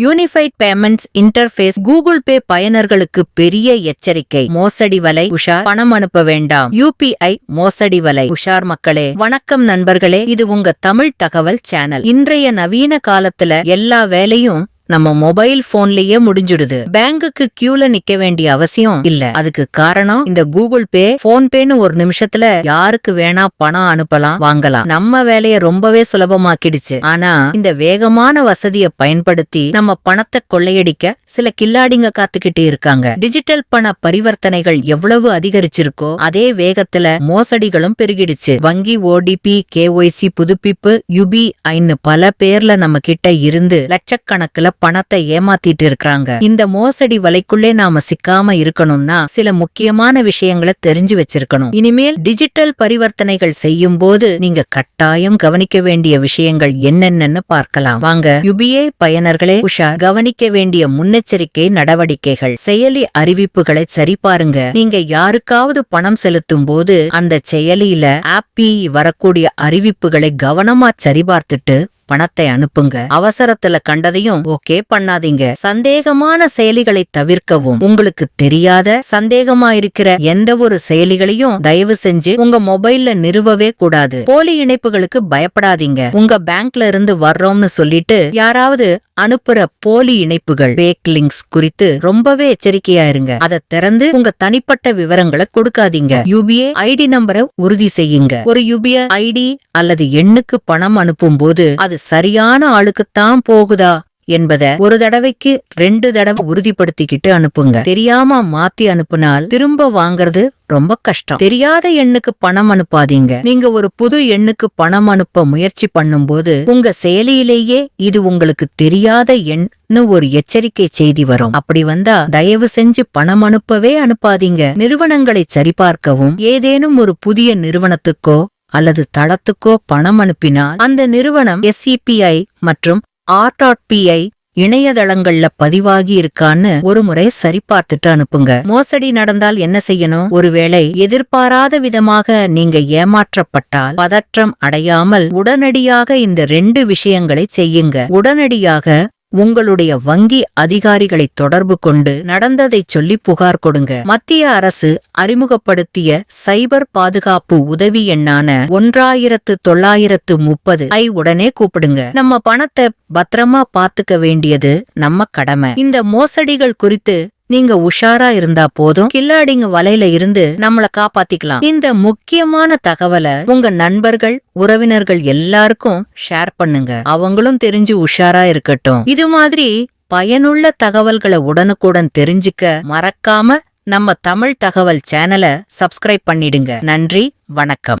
Unified payments interface Google Pay பயனர்களுக்கு பெரிய எச்சரிக்கை. மோசடி வலை உஷார். பணம் அனுப்ப வேண்டாம். யூபிஐ மோசடி வலை உஷார் மக்களே. வணக்கம் நண்பர்களே. இது உங்க தமிழ் தகவல் சேனல். இன்றைய நவீன காலத்துல எல்லா வேலையும் நம்ம மொபைல் போன்லயே முடிஞ்சிடுது. பேங்குக்கு கியூல நிக்க வேண்டிய அவசியம் இல்ல. அதுக்கு காரணம் இந்த கூகுள் பே போன் பேன்னு ஒரு நிமிஷத்துல யாருக்கு வேணா பணம் அனுப்பலாம் வாங்கலாம். நம்ம வேலைய ரொம்பவே சுலபமாக்கிடுச்சு. ஆனா இந்த வேகமான வசதியை பயன்படுத்தி நம்ம பணத்தை கொள்ளையடிக்க சில கில்லாடிங்க காத்துக்கிட்டு இருக்காங்க. டிஜிட்டல் பண பரிவர்த்தனைகள் எவ்வளவு அதிகரிச்சிருக்கோ அதே வேகத்துல மோசடிகளும் பெருகிடுச்சு. வங்கி ஓடிபி கேஒய்சி புதுப்பிப்பு யுபி ஐன்னு பல பேர்ல நம்ம கிட்ட இருந்து லட்சக்கணக்கில் பணத்தை ஏமாத்திட்டு இருக்காங்க இந்த மோசடி வலைக்குள்ளே நாம சிக்காம இருக்கணும்னா சில முக்கியமான விஷயங்களை தெரிஞ்சு வச்சிருக்கணும். இனிமேல் டிஜிட்டல் பரிவர்த்தனைகள் செய்யும் போது நீங்க கட்டாயம் கவனிக்க வேண்டிய விஷயங்கள் என்னென்னு பார்க்கலாம். வாங்க யுபிஐ பயனர்களே உஷார் கவனிக்க வேண்டிய முன்னெச்சரிக்கை நடவடிக்கைகள் செயலி அறிவிப்புகளை சரிபாருங்க. நீங்க யாருக்காவது பணம் செலுத்தும் போது அந்த செயலியில ஆப்பி வரக்கூடிய அறிவிப்புகளை கவனமா சரிபார்த்துட்டு பணத்தை அனுப்புங்க. அவசரத்துல கண்டதையும் ஓகே பண்ணாதீங்க. சந்தேகமான செயலிகளை தவிர்க்கவும் உங்களுக்கு தெரியாத சந்தேகமா இருக்கிற எந்த ஒரு செயலிகளையும் தயவு செஞ்சு உங்க மொபைல்ல நிறுவவே கூடாது. போலி இணைப்புகளுக்கு பயப்படாதீங்க. உங்க பேங்க்ல இருந்து வர்றோம்னு சொல்லிட்டு யாராவது அனுப்புற போலி இணைப்புகள் பேக் லிங்க்ஸ் குறித்து ரொம்பவே எச்சரிக்கையா இருங்க. அதை திறந்து உங்க தனிப்பட்ட விவரங்களை கொடுக்காதீங்க. யூபிஏ ஐடி நம்பரை உறுதி செய்யுங்க. ஒரு யூபிஏ ஐடி அல்லது எண்ணுக்கு பணம் அனுப்பும் போது அது சரியான ஆளுக்குத்தான் போகுதா என்பத ஒரு தடவைக்கு ரெண்டு தடவை உறுதிப்படுத்திக்கிட்டு அனுப்புங்க. தெரியாம மாத்தி அனுப்புனால் திரும்ப வாங்குறது ரொம்ப கஷ்டம். தெரியாத எண்ணுக்கு பணம் அனுப்பாதீங்க. நீங்க ஒரு புது எண்ணுக்கு பணம் அனுப்ப முயற்சி பண்ணும்போது உங்க செயலியிலேயே இது உங்களுக்கு தெரியாத எண்ணு ஒரு எச்சரிக்கை செய்தி வரும். அப்படி வந்தா தயவு செஞ்சு பணம் அனுப்பவே அனுப்பாதீங்க. நிறுவனங்களை சரிபார்க்கவும் ஏதேனும் ஒரு புதிய நிறுவனத்துக்கோ அல்லது தளத்துக்கோ பணம் அனுப்பினால் அந்த நிறுவனம் எஸ்இபிஐ மற்றும் ஆர்டாட்பிஐ இணையதளங்கள்ல பதிவாகி இருக்கான்னு ஒரு முறை சரிபார்த்துட்டு அனுப்புங்க. மோசடி நடந்தால் என்ன செய்யணும்? ஒருவேளை எதிர்பாராத விதமாக நீங்க ஏமாற்றப்பட்டால் பதற்றம் அடையாமல் உடனடியாக இந்த ரெண்டு விஷயங்களை செய்யுங்க. உடனடியாக உங்களுடைய வங்கி அதிகாரிகளை தொடர்பு கொண்டு நடந்ததை சொல்லி புகார் கொடுங்க. மத்திய அரசு அறிமுகப்படுத்திய சைபர் பாதுகாப்பு உதவி எண்ணான ஒன்றாயிரத்து தொள்ளாயிரத்து முப்பது ஐ உடனே கூப்பிடுங்க. நம்ம பணத்தை பத்திரமா பாத்துக்க வேண்டியது நம்ம கடமை. இந்த மோசடிகள் குறித்து நீங்க உஷாரா இருந்தா போதும். கில்லாடிங்க வலையில இருந்து நம்மள காப்பாத்திக்கலாம். இந்த முக்கியமான தகவலை உங்க நண்பர்கள் உறவினர்கள் எல்லாருக்கும் ஷேர் பண்ணுங்க. அவங்களும் தெரிஞ்சு உஷாரா இருக்கட்டும். இது மாதிரி பயனுள்ள தகவல்களை உடனுக்குடன் தெரிஞ்சுக்க மறக்காம நம்ம தமிழ் தகவல் சேனலை சப்ஸ்கிரைப் பண்ணிடுங்க. நன்றி வணக்கம்.